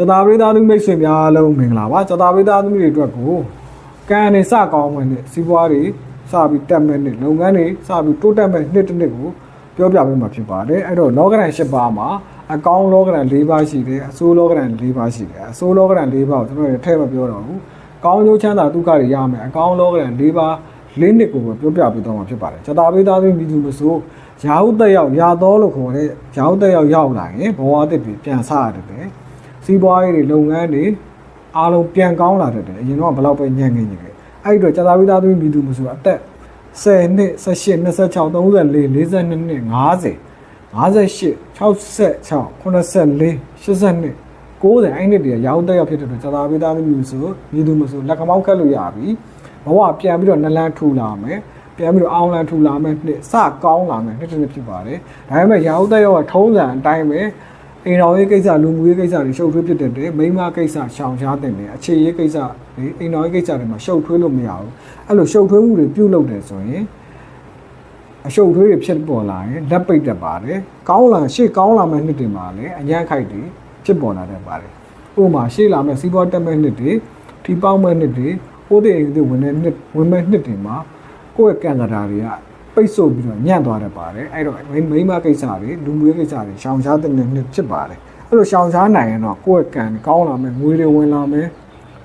ကျတာပရိသတ်သူမိတ်ဆွေများအားလုံးမင်္ဂလာပါကျတာပရိသတ်သူတွေအတွက်ကိုကံနေစကောင်းမယ်နဲ့စီးပွားတွေစပြီးတက်မယ်နဲ့လုပ်ငန်းတွေစပြီးတိုးတက်မယ်နှစ်တစ်နှစ်ကိုပြောပြပေးမှာဖြစ်ပါတယ်အဲ့တော့လောကရန်၈ပါးမှာအကောင်းလောကရန်၄ပါးရှိတယ်အဆိုးလောကရန်၄ပါးရှိတယ်အဆိုးလောကရန်၄ပါးကိုကျွန်တော်တို့ထည့်မပြောတော့ဘူးကောင်းကျိုးချမ်းသာဒုက္ခတွေရမယ်အကောင်းလောကရန်၄ပါးလေးနှစ်ကိုပဲပြောပြပေးတော့မှာဖြစ်ပါတယ်ကျတာပရိသတ်သူမိသူမဆိုရာဟုတက်ရောက်ရာတော်လို့ခေါ်တဲ့ရာဟုတက်ရောက်ရောက်လာရင်ဘဝအသစ်တွေပြန်ဆရတယ်တယ် စီးပွားရေးတွေလုပ်ငန်းတွေအားလုံးပြန်ကောင်းလာတတ်တယ်အရင်တော့ဘယ်လောက်ပဲညံ့ငင်းနေခဲ့အဲ့ဒီတော့ကြာသာဝိသားသမီးမိသူမဆိုအသက်10နှစ်18 26 34 42နှစ်50 58 66 84 82 90အဲ့နှစ်တည်းရောက်တက်ရောက်ဖြစ်တဲ့အတွက်ကြာသာဝိသားသမီးမဆိုမိသူမဆိုလက်ခမောင်းခတ်လို့ရပြီဘဝပြန်ပြီးတော့နလန်းထူလာမယ်ပြန်ပြီးတော့အောင်လန်ထူလာမယ်နှစ်စကောင်းလာမယ်နှစ်တစ်နှစ်ဖြစ်ပါတယ်ဒါပေမဲ့ရောက်တက်ရောက်ကထုံးစံအတိုင်းပဲ အိမ်တော်ရေးကိစ္စလူမှုရေးကိစ္စတွေရှုပ်ထွေးဖြစ်တဲ့တဲ့မိန်းမကိစ္စရှောင်ရှားတဲ့တယ်အခြေရေးကိစ္စတွေအိမ်တော်ရေးကိစ္စတွေမှာရှုပ်ထွေးလို့မရဘူးအဲ့လိုရှုပ်ထွေးမှုတွေပြုတ်လုပ်တယ်ဆိုရင်အရှုပ်ထွေးတွေဖြစ်ပေါ်လာရင်လက်ပိတ်တတ်ပါတယ်ကောင်းလာရှေ့ကောင်းလာမဲ့နှစ်တွေမှာလည်းအញ្ញမ်းခိုက်တွေဖြစ်ပေါ်လာတတ်ပါတယ်ဥပမာရှေ့လာမဲ့စီးပွားတက်မဲ့နှစ်တွေထီပေါက်မဲ့နှစ်တွေဟိုးတဲ့အိမ်တွေဝင်တဲ့နှစ်ဝင်မဲ့နှစ်တွေမှာကိုယ့်ရဲ့ကံကြတာတွေက ပိတ်ဆို့ပြီးတော့ညံ့သွားတတ်ပါတယ်အဲ့တော့မိန်းမကိစ္စတွေလူမှုရေးကိစ္စတွေရှောင်ရှားတဲ့နှစ်ဖြစ်ပါတယ်အဲ့လိုရှောင်ရှားနိုင်ရင်တော့ကိုယ့်ရဲ့ကံကောင်းလာမယ်ငွေတွေဝင်လာမယ်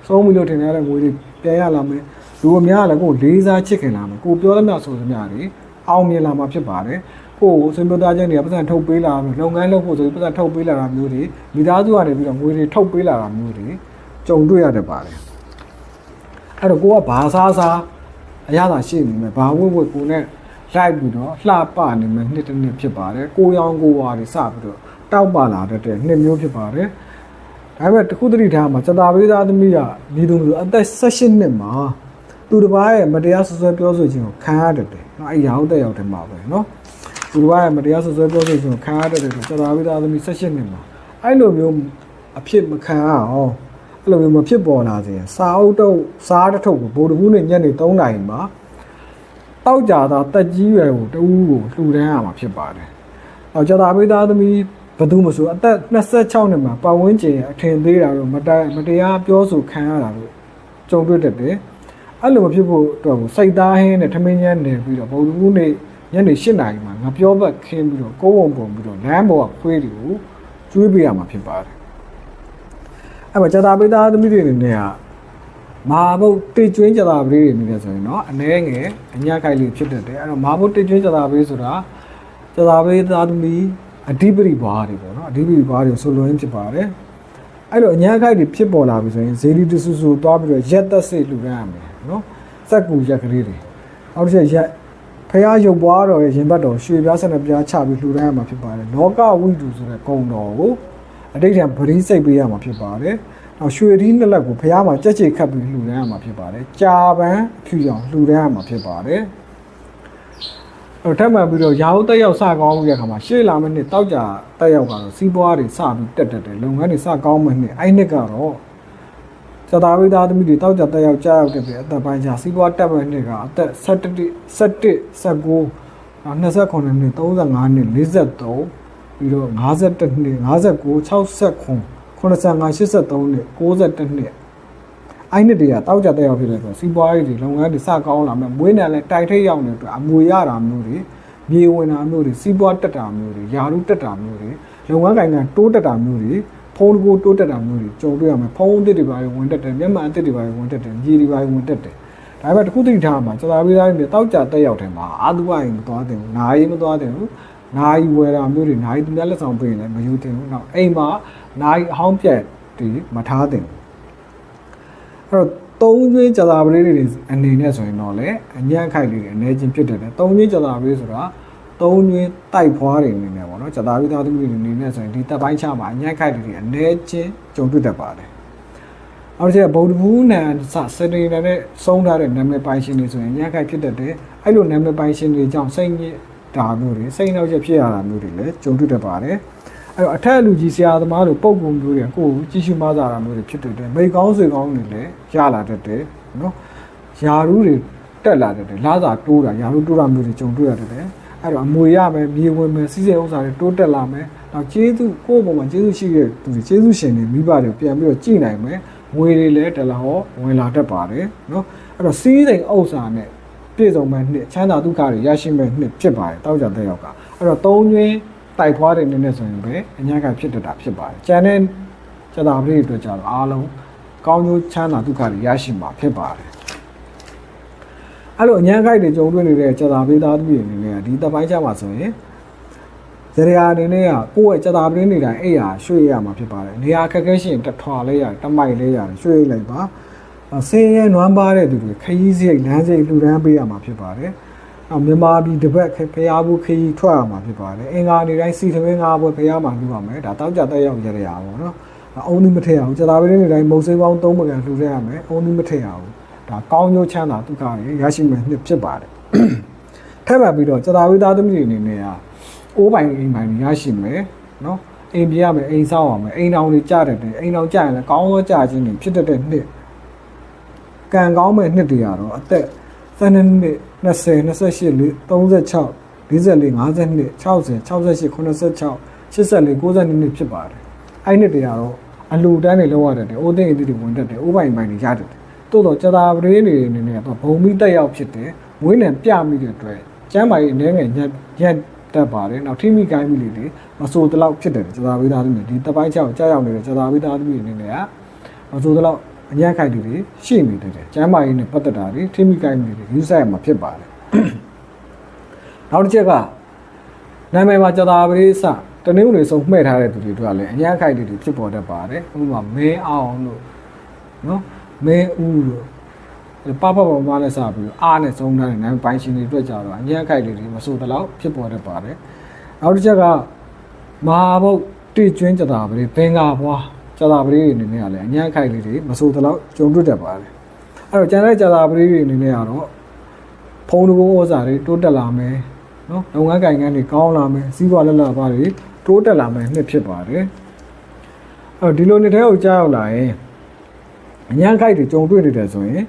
ဆုံးပြီလို့ထင်ရတဲ့ငွေတွေပြန်ရလာမယ်လူအများကလည်းကိုယ်လေးစားချစ်ခင်လာမယ်ကိုပြောသမျှဆိုသမျှတွေအောင်မြင်လာမှာဖြစ်ပါတယ်ကိုယ်ကိုဆွေမျိုးသားချင်းတွေကပတ်စံထုတ်ပေးလာမျိုးလုပ်ငန်းလုပ်ဖို့ဆိုပြီးပတ်စံထုတ်ပေးလာတာမျိုးတွေမိသားစုကနေပြီးတော့ငွေတွေထုတ်ပေးလာတာမျိုးတွေကြုံတွေ့ရတတ်ပါတယ်အဲ့တော့ကိုကဘာစားစားအရသာရှိနေမယ်ဘာဝတ်ဝတ်ကိုနဲ့ လိုက်ပြီးတော့လှပနေမယ်နှစ်တစ်နှစ်ဖြစ်ပါတယ်ကိုရောင်ကိုဝါတွေစပြီးတော့တောက်ပလာတတ်တဲ့နှစ်မျိုးဖြစ်ပါတယ်ဒါပေမဲ့တခုတတိထားမှာစတာပေးသားသမီးကညီသူမျိုးအသက်16နှစ်မှာသူတစ်ပါးရဲ့မတရားဆွဆွဲပြောဆိုခြင်းကိုခံရတတ်တယ်။နော်အဲ့ရာဟုတ်တဲ့ရောက်တယ်မှာပဲနော်။သူတစ်ပါးရဲ့မတရားဆွဆွဲပြောဆိုခြင်းကိုခံရတတ်တယ်ဆိုစတာပေးသားသမီး16နှစ်မှာအဲ့လိုမျိုးအဖြစ်မခံရအောင်အဲ့လိုမျိုးမဖြစ်ပေါ်လာစေရင်စာအုပ်တော့စားတစ်ထုပ်ကိုဗိုလ်တကူးနဲ့ညနေ3နာရီမှာ တောက်ကြတာတက်ကြီးရွယ်ကိုတဦးကိုလှူဒန်းရမှာဖြစ်ပါတယ်။အော်စတာပေးသားသမီးဘယ်သူမဆိုအသက်26နှစ်မှာပတ်ဝန်းကျင်ရဲ့အထင်သေးတာတော့မတရားမတရားပြောဆိုခံရတာလို့ကြုံတွေ့တတ်တယ်။အဲ့လိုမဖြစ်ဖို့အတွက်ကိုစိတ်သားဟင်းနဲ့ထမင်းညမ်းနေပြီးတော့ဘုံလူနေ့ညနေ8နာရီမှာငါပြောဘက်ခင်းပြီးတော့ကိုးဝုံပုံပြီးတော့လမ်းပေါ်ကခွေးတွေကိုကျွေးပေးရမှာဖြစ်ပါတယ်။အဲ့မှာဇာတာပိသားသမီးတွေအနေနဲ့က မာဘုတ်တိတ်ကျွင်းဇာတာပရိတွေအနေနဲ့ဆိုရင်တော့အနှဲငယ်အညခိုက်လေးဖြစ်တတ်တယ်။အဲ့တော့မာဘုတ်တိတ်ကျွင်းဇာတာပရိဆိုတာဇာတာပရိသားသမီးအဓိပတိဘားတွေပေါ့နော်အဓိပတိဘားတွေဆိုလွန်ဖြစ်ပါတယ်အဲ့လိုအညာခိုက်တွေဖြစ်ပေါ်လာပြီဆိုရင်ဇေဒီတဆူဆူသွားပြီးတော့ရက်သက်စိတ်လှူဒန်းရမယ်နော်စက်ကူရက်ကလေးတွေနောက်တစ်ချက်ရက်ဖះရုပ်ပွားတော်ရဲ့ရင်ဘတ်တော်ရွှေပြားဆက်နဲ့ပြားချပြီးလှူဒန်းရမှာဖြစ်ပါတယ်လောကဝိတုဆိုတဲ့ဂုံတော်ကိုအတိတ်ကပရိစိတ်ပေးရမှာဖြစ်ပါတယ် နောက်ရွှေဒီနှစ်လက်ကိုဖះမှာကြက်ကြိတ်ခတ်ပြီးလှူဒန်းရမှာဖြစ်ပါတယ်ကြာပန်းအဖြူရောင်လှူဒန်းရမှာဖြစ်ပါတယ်အဲ့တော့ထပ်မှန်ပြီးတော့ရာဟုတ်တက်ရောက်စကောင်းပြီးတဲ့အခါမှာရှေ့လာမယ့်နှစ်တောက်ကြတက်ရောက်ကတော့စီးပွားတွေစပြီးတက်တက်တယ်လုပ်ငန်းတွေစကောင်းမယ့်နှစ်အဲ့နှစ်ကတော့စတာဝိသားသမီးတွေတောက်ကြတက်ရောက်ကြားရောက်တဲ့ပြည်အသက်ပိုင်းခြားစီးပွားတက်မယ့်နှစ်ကအသက်17 17 19 29နှစ်35နှစ်43ပြီးတော့51နှစ်59 69 85 83နှစ်91နှစ်အဲ့နှစ်တည်းကတောက်ကြတဲ့ရောက်ဖြစ်တဲ့အတွက်စီးပွားရေးတွေလုပ်ငန်းတွေစကောင်းလာမယ်မွေးနယ်လည်းတိုက်ထိတ်ရောက်နေတဲ့အတွက်အမွေရတာမျိုးတွေမြေဝင်တာမျိုးတွေစီးပွားတက်တာမျိုးတွေယာရုတက်တာမျိုးတွေလုပ်ငန်းကိုင်ကတိုးတက်တာမျိုးတွေဖုန်းတကူတိုးတက်တာမျိုးတွေကြုံတွေ့ရမယ်ဖုန်းအသစ်တွေပါဝင်တက်တယ်မျက်မှန်အသစ်တွေပါဝင်တက်တယ်မြေတွေပါဝင်တက်တယ်ဒါပေမဲ့တခုတည်းထားမှာစတာပေးသားတွေတောက်ကြတက်ရောက်တယ်မှာအာသူဝရင်မသွားတယ်ဘူးနာရီမသွားတယ်ဘူး နာရီဝယ်တာမျိုးတွေနာရီသူများလက်ဆောင်ပေးရင်လည်းမယူတင်ဘူးနောက်အိမ်မှာနာရီအဟောင်းပြက်တွေမထားတင်ဘူးအဲ့တော့သုံးကျွင်းကြတာပလေးတွေအနေနဲ့ဆိုရင်တော့လေအညံ့ခိုက်လေးတွေအနေချင်းဖြစ်တယ်လေသုံးကျွင်းကြတာပလေးဆိုတာသုံးကျွင်းတိုက်ဖွားတွေအနေနဲ့ပေါ့နော်ကြတာပလေးသားသမီးတွေအနေနဲ့ဆိုရင်ဒီတပ်ပိုင်းချမှာအညံ့ခိုက်လေးတွေအနေချင်းကြုံတွေ့တတ်ပါတယ်အော်ကျဗုဒ္ဓဘူးနန်စစနေနဲ့ဆုံးထားတဲ့နာမည်ပိုင်ရှင်တွေဆိုရင်ညံ့ခိုက်ဖြစ်တတ်တယ်အဲ့လိုနာမည်ပိုင်ရှင်တွေကြောင့်စိတ်ညစ် တာမျိုးတွေစိတ်နှောက်ချက်ဖြစ်ရတာမျိုးတွေလည်းကြုံတွေ့တတ်ပါတယ်အဲ့တော့အထက်လူကြီးဆရာသမားတို့ပုံပုံမျိုးတွေကိုယ်ကြီးရှုမသားတာမျိုးတွေဖြစ်တတ်တယ်မိကောင်းဆွေကောင်းတွေလည်းရလာတတ်တယ်နော်ယာရူးတွေတက်လာတတ်တယ်လာစာတိုးတာယာရူးတိုးတာမျိုးတွေကြုံတွေ့ရတတ်တယ်အဲ့တော့အမွေရမယ်မြေဝင်မယ်စီးစိမ်ဥစ္စာတွေတိုးတက်လာမယ်နောက်ကျေးဇူးကိုယ့်ဘုံမှာကျေးဇူးရှိတဲ့သူတွေကျေးဇူးရှင်တွေမိဘတွေပြန်ပြီးတော့ကြည်နိုင်မယ်ငွေတွေလည်းတလားဟောဝင်လာတတ်ပါတယ်နော်အဲ့တော့စီးစိမ်ဥစ္စာနဲ့ ပြည့်စုံမဲ့နှစ်ချမ်းသာဒုက္ခတွေရရှိမဲ့နှစ်ဖြစ်ပါတယ်တောက်ကြတဲ့ရောက်ကအဲ့တော့သုံးကျွင်းတိုက်ဖွားတဲ့နေနဲ့ဆိုရင်ပဲအညာကဖြစ်တတ်တာဖြစ်ပါတယ်ကျန်တဲ့ကျတာပရိအတွက်ကြတော့အားလုံးကောင်းကျိုးချမ်းသာဒုက္ခတွေရရှိမှာဖြစ်ပါတယ်အဲ့လိုအညာခိုက်တွေကြုံတွေ့နေတဲ့ကျတာပေးသားသူတွေအနေနဲ့ဒီတပိုင်းချမှာဆိုရင်ဇရယာအနေနဲ့ကကိုယ့်ရဲ့ကျတာပရင်းနေတိုင်းအဲ့ရရွှေ့ရမှာဖြစ်ပါတယ်နေရာခက်ခဲရှိရင်တထွာလေးရတယ်တမိုက်လေးရတယ်ရွှေ့လိုက်ပါ ဆင်းရဲနွမ်းပါတဲ့သူတွေခရီးစရိတ်လမ်းစရိတ်လှူဒန်းပေးရမှာဖြစ်ပါတယ်နောက်မြန်မာပြည်တစ်ပတ်ဖျားဘူးခရီးထွက်ရမှာဖြစ်ပါတယ်အင်္ဂါနေတိုင်းစီသမင်းငါးဘွယ်ဖျားမှာလှူပါမယ်ဒါတောက်ကြတက်ရောက်ကြရရပါတော့အုံးဒီမထည့်အောင်ကျတာပရင်းနေတိုင်းမုံစိမ်းပေါင်း၃ပကံလှူရရမယ်အုံးဒီမထည့်အောင်ဒါကောင်းကျိုးချမ်းသာဒုက္ခတွေရရှိမယ်နှစ်ဖြစ်ပါတယ်ထပ်ပါပြီးတော့ကျတာဝိသားသမီးတွေအနေနဲ့ကအိုးပိုင်အိမ်ပိုင်တွေရရှိမယ်နော်အိမ်ပြရမယ်အိမ်ဆောက်ရမယ်အိမ်တောင်တွေကြားတယ်အိမ်တောင်ကြားရင်လည်းကောင်းသောကြားခြင်းတွေဖြစ်တတ်တဲ့နှစ် ကံကောင်းမဲ့နှစ်တွေကတော့အသက်12နှစ်20 28 36 44 52 60 68 86 84 92နှစ်ဖြစ်ပါတယ်အဲ့နှစ်တွေကတော့အလူတန်းတွေလောက်ရတယ်အိုးသိမ်းအသီးတွေဝင်တတ်တယ်အိုးပိုင်ပိုင်တွေရတယ်တိုးတော့ကျတာပရင်းတွေအနေနဲ့တော့ဘုံမိတက်ရောက်ဖြစ်တယ်မွေးနယ်ပြမိတဲ့အတွက်ကျမ်းမာရေးအနေငယ်ညက်ညက်တက်ပါတယ်နောက်ထိမိကိုင်းမိလေးတွေမဆိုးတလောက်ဖြစ်တယ်ကျတာပေးသားသမီးဒီတပိုင်းချောက်ကြားရောက်နေတဲ့ကျတာပေးသားသမီးအနေနဲ့ကမဆိုးတလောက် အညံ့ခိုက်တွေရှိနေတယ်ကျမ်းမာရေးနဲ့ပတ်သက်တာတွေထိမိကိုင်းမိလေးတွေယူဆိုင်ရမှာဖြစ်ပါတယ်နောက်တစ်ချက်ကနာမည်မှာကျတာပေးစတနည်းတွေဆုံးမှဲ့ထားတဲ့သူတွေတို့ကလည်းအညံ့ခိုက်တွေဖြစ်ပေါ်တတ်ပါတယ်ဥပမာမင်းအောင်လို့နော်မင်းဦးလို့ပပပမနဲ့စပြီးအားနဲ့သုံးထားတဲ့နာမည်ပိုင်းရှင်တွေအတွက်ကြတော့အညံ့ခိုက်တွေမဆိုးတလောက်ဖြစ်ပေါ်တတ်ပါတယ်နောက်တစ်ချက်ကမဟာဘုတ်တိကျွင်းကြတာပရိဘင်္ဂါဘွား ကြတာပရိတွေအနေနဲ့ကလည်းအညံ့ခိုက်လေးတွေမဆိုးတလောက်ကြုံတွေ့တတ်ပါတယ်အဲ့တော့ကျန်တဲ့ကြတာပရိတွေအနေနဲ့ကတော့ဖုံးတကုန်းဩဇာတွေတိုးတက်လာမယ်နော်လုပ်ငန်းကိုင်ငန်းတွေကောင်းလာမယ်စီးပွားလက်လက်ပါတွေတိုးတက်လာမယ်နှစ်ဖြစ်ပါတယ်အဲ့တော့ဒီလိုနှစ်ထဲကိုကြားရောက်လာရင်အညံ့ခိုက်တွေကြုံတွေ့နေတယ်ဆိုရင်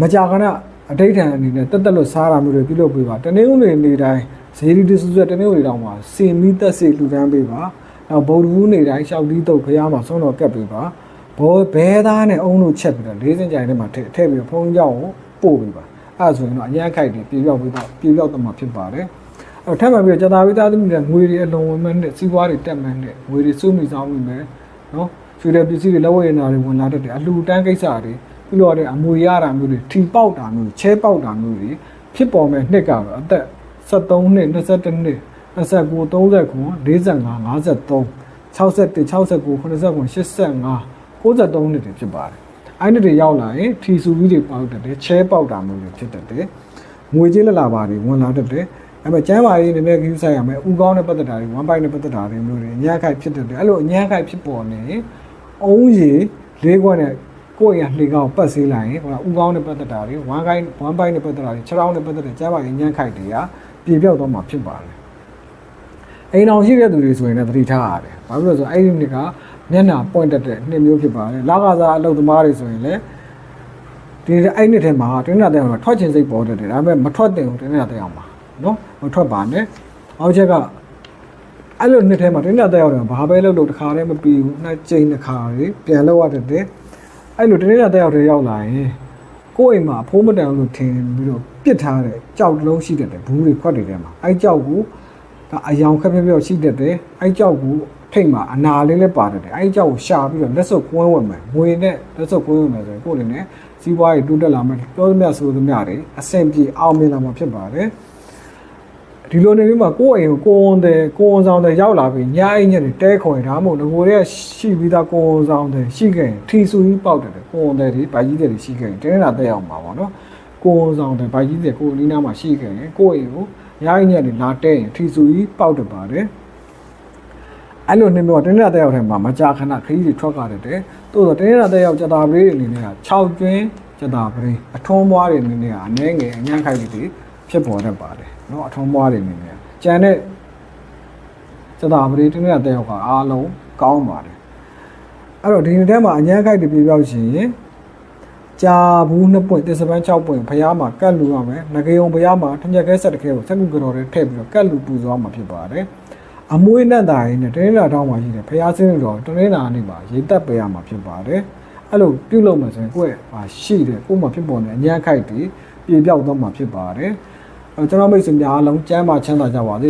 မကြာခဏအတိတ်ထံအနေနဲ့တက်တက်လို့စားတာမျိုးတွေပြုလုပ်ပေးပါတနေ့ဦးနေနေတိုင်းဇေဒီတဆူဆက်တနေ့ဦးတွေတောင်မှာစင်မီတက်စီလှူဒန်းပေးပါ နောက်ဗုဒ္ဓဘူးနေတိုင်းရှောက်တီးတုတ်ခရားမှာဆုံးတော်ကပ်ပေးပါဘောဘဲသားနဲ့အုံတို့ချက်ပြီးတော့လေးစင်ကြိုင်ထဲမှာထည့်ထည့်ပြီးတော့ဖုံးကြောင်းကိုပို့ပေးပါအဲ့ဒါဆိုရင်တော့အရန်ခိုက်တွေပြေပြောက်ပြီးတော့ပြေပြောက်တော့မှာဖြစ်ပါတယ်အဲ့ထပ်မှပြီးတော့ကြာတာဝိသားသမီးတွေငွေတွေအလုံးဝင်မဲ့နဲ့စီးပွားတွေတက်မဲ့နဲ့ငွေတွေစုမိဆောင်မိမယ်နော်ရွှေတဲ့ပစ္စည်းတွေလက်ဝဲရနာတွေဝင်လာတတ်တယ်အလှူတန်းကိစ္စတွေပြုလုပ်တဲ့အမွေရတာမျိုးတွေထီပေါက်တာမျိုးချဲပေါက်တာမျိုးတွေဖြစ်ပေါ်မဲ့နှစ်ကတော့အသက်73နှစ်22နှစ် 29 39 45 53 61 69 89 85 93နှစ်တွေဖြစ်ပါတယ်။အဲ့ဒီတွေရောက်လာရင်ထီဆူပြီးတွေပေါက်တတ်တယ်ချဲပေါက်တာမျိုးတွေဖြစ်တတ်တယ်။ငွေကြေးလက်လာပါတွေဝင်လာတတ်တယ်။အဲ့မဲ့ကျမ်းမာရေးနည်းနည်းကြီးဆိုင်ရမယ်။ဥကောင်းနဲ့ပတ်သက်တာတွေဝမ်ပိုင်နဲ့ပတ်သက်တာတွေမျိုးတွေအညာခိုက်ဖြစ်တတ်တယ်။အဲ့လိုအညာခိုက်ဖြစ်ပေါ်နေအုံးရီလေးခွက်နဲ့ကိုယ့်ရလှေကောင်းပတ်ဆေးလိုက်ရင်ဟိုဥကောင်းနဲ့ပတ်သက်တာတွေဝမ်ကိုင်းဝမ်ပိုင်နဲ့ပတ်သက်တာတွေခြေထောက်နဲ့ပတ်သက်တဲ့ကျမ်းမာရေးညံ့ခိုက်တွေကပြေပြောက်သွားမှာဖြစ်ပါတယ် အိမ်အောင်ရှိတဲ့သူတွေဆိုရင်လည်းသတိထားရတယ်ဘာဖြစ်လို့လဲဆိုအဲ့ဒီနှစ်ကမျက်နှာပွင့်တက်တဲ့နှစ်မျိုးဖြစ်ပါတယ်လကစားအလုပ်သမားတွေဆိုရင်လည်းဒီအဲ့နှစ်ထဲမှာတင်းနာတဲ့အောင်ထွက်ချင်စိတ်ပေါ်တတ်တယ်ဒါပေမဲ့မထွက်တင်ဘူးတင်းနာတဲ့အောင်ပါနော်မထွက်ပါနဲ့အောက်ချက်ကအဲ့လိုနှစ်ထဲမှာတင်းနာတဲ့အောင်ဘာပဲလုပ်လို့တခါတည်းမပြီးဘူးနှစ်ကြိမ်တစ်ခါတွေပြန်လောက်ရတတ်တယ်အဲ့လိုတနေ့ရက်တက်ရောက်တဲ့ရောက်လာရင်ကိုယ့်အိမ်မှာအဖိုးမတန်လို့ထင်ပြီးတော့ပြစ်ထားတဲ့ကြောက်တလုံးရှိတတ်တယ်ဘူးတွေခွက်တွေထဲမှာအဲ့ကြောက်ကို အယောင်ခက်ပြပြရှိတတ်တယ်အဲ့ကြောက်ကိုထိတ်မှာအနာလေးလည်းပါတတ်တယ်အဲ့ကြောက်ကိုရှာပြီးတော့လက်စုပ်ကွင်းဝင်မယ်ငွေနဲ့လက်စုပ်ကွင်းဝင်မယ်ဆိုရင်ကိုယ့်အနေနဲ့စီးပွားရေးတိုးတက်လာမယ်ပြောသမျှဆိုသမျှတွေအဆင်ပြေအောင်မြင်လာမှာဖြစ်ပါတယ်ဒီလိုနေပြီးမှကိုယ့်အိမ်ကိုကိုဝန်တယ်ကိုဝန်ဆောင်တယ်ရောက်လာပြီးညအိမ်ညက်တွေတဲခွင်ဒါမှမဟုတ်ငိုတွေကရှိပြီးသားကိုဝန်ဆောင်တယ်ရှိခဲ့ရင်ထီဆူကြီးပေါက်တယ်ကိုဝန်တယ်တွေဗိုက်ကြီးတယ်တွေရှိခဲ့ရင်တင်းနေတာတက်အောင်ပါပေါ့နော်ကိုဝန်ဆောင်တယ်ဗိုက်ကြီးတယ်ကိုနီးနားမှာရှိခဲ့ရင်ကိုယ့်အိမ်ကို ရရင်ညက်နေလာတဲ့ရင်ထီဆူကြီးပေါက်တပါတယ်အဲ့လိုနှမျိုးတင်းနေတာတဲ့ရောက်ထဲမှာမကြာခဏခရီးတွေထွက်ကြတဲ့တိုးတော့တင်းနေတာတဲ့ရောက်ကြတာပလေးအနေနဲ့က6ကျွင်းကြတာပလေးအထုံးမွားတွေအနေနဲ့ကအနှဲငယ်အညံ့ခိုက်တွေဖြစ်ပေါ်တတ်ပါတယ်เนาะအထုံးမွားတွေအနေနဲ့ကြံတဲ့ကြတာပလေးတင်းနေတာတဲ့ရောက်ကအားလုံးကောင်းပါတယ်အဲ့တော့ဒီနေ့ထဲမှာအညံ့ခိုက်တွေပြပြောက်ရှင် ကြာဘူးနှစ်ပွင့်တစ်စပန်း6ပွင့်ဖျားမှာကတ်လူရမယ်ငကေုံဖျားမှာထညက်ခဲဆက်တစ်ခဲကိုစက်ကူကတော်တွေထည့်ပြီးတော့ကတ်လူပူဇော်မှာဖြစ်ပါတယ်အမွေးနဲ့တာရင်းနဲ့တင်းလာတောင်းမှာရှိတယ်ဖျားစင်းတော်တင်းလာနေပါရေတက်ပေးရမှာဖြစ်ပါတယ်အဲ့လိုပြုလုပ်မှဆိုရင်ကိုယ့်ရဲ့ဟာရှိတယ်ကိုယ်မှာဖြစ်ပေါ်နေအញ្ញံ့ခိုက်တွေပြေပြောက်သွားမှာဖြစ်ပါတယ်အဲကျွန်တော်မိတ်ဆွေများအားလုံးကျမ်းမာချမ်းသာကြပါစေ